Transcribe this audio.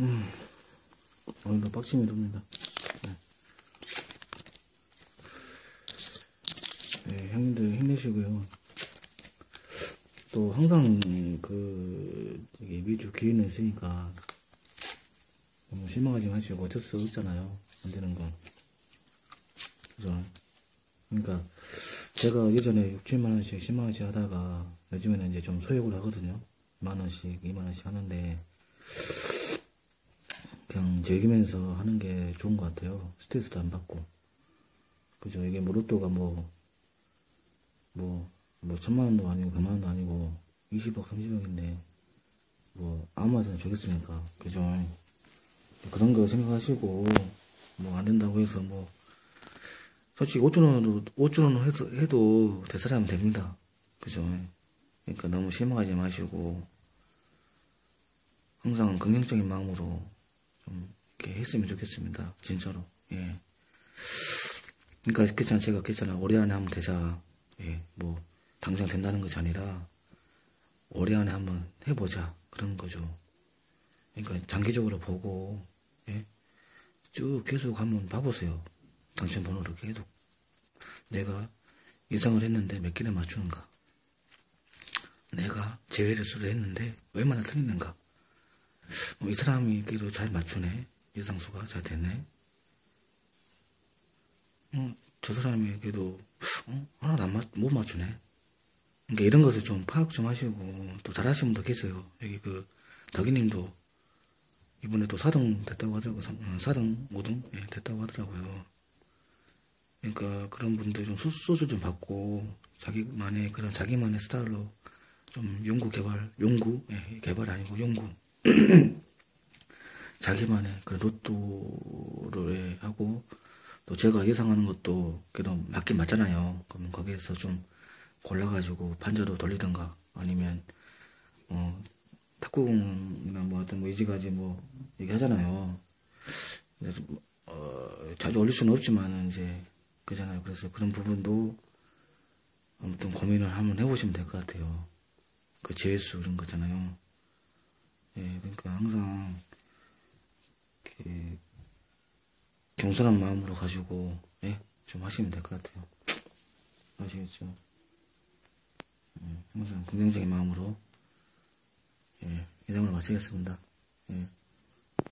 음, 오늘도 빡침이 돕니다. 네. 네, 형님들 힘내시고요. 또 항상 그 이게 미주 기회는 있으니까 너무 실망하지 마시고 어쩔 수 없잖아요. 안 되는 건. 그죠? 그러니까 제가 예전에 6, 7만 원씩, 10만 원씩 하다가 요즘에는 이제 좀 소액으로 하거든요. 만 원씩, 2만 원씩 하는데 그냥 즐기면서 하는 게 좋은 것 같아요. 스트레스도 안 받고. 그죠? 이게 뭐 로또가 뭐, 뭐, 뭐 천만 원도 아니고 백만 원도 아니고 20억, 30억인데 뭐 아무한테나 주겠습니까? 그죠? 그런 거 생각하시고 뭐 안 된다고 해서 뭐 솔직히 5천원으로 5천원 해서 해도 대사하면 됩니다. 그죠? 그러니까 너무 실망하지 마시고 항상 긍정적인 마음으로 좀 이렇게 했으면 좋겠습니다. 진짜로. 예. 그러니까 그잖아 제가 그랬잖아 올해 안에 한번 되자. 예. 뭐 당장 된다는 것이 아니라 올해 안에 한번 해보자 그런 거죠. 그러니까 장기적으로 보고 예? 쭉 계속 한번 봐보세요. 당첨 번호를 계속 내가 예상을 했는데 몇 개나 맞추는가? 내가 제외를 수를 했는데 얼마나 틀리는가? 어, 이 사람이 그래도 잘 맞추네. 예상수가 잘 되네. 어, 저 사람이 그래도 어, 하나도 안 맞, 못 맞추네. 그러니까 이런 것을 좀 파악 좀 하시고 또 잘하시는 분도 계세요. 여기 그 덕이님도 이번에 또 4등 됐다고 하더라고요. 4등, 5등 예, 됐다고 하더라고요. 그러니까 그런 분들 좀 소주 좀 받고 자기만의 그런 자기만의 스타일로 좀 연구 개발, 연구 예, 개발 아니고 연구 자기만의 그런 로또를 예, 하고 또 제가 예상하는 것도 그래도 맞긴 맞잖아요. 그럼 거기에서 좀 골라가지고 반저로 돌리든가 아니면 어 탁구공이나 뭐 어떤 뭐 이지가지 뭐 얘기하잖아요. 그래서 어, 자주 올릴 수는 없지만은 이제 그잖아요. 그래서 그런 부분도 아무튼 고민을 한번 해보시면 될 것 같아요. 그 재수 이런 거잖아요. 예, 그러니까 항상 이렇게 겸손한 마음으로 가지고 예, 좀 하시면 될 것 같아요. 아시겠죠? 예, 항상 긍정적인 마음으로 예, 이상을 마치겠습니다. 예.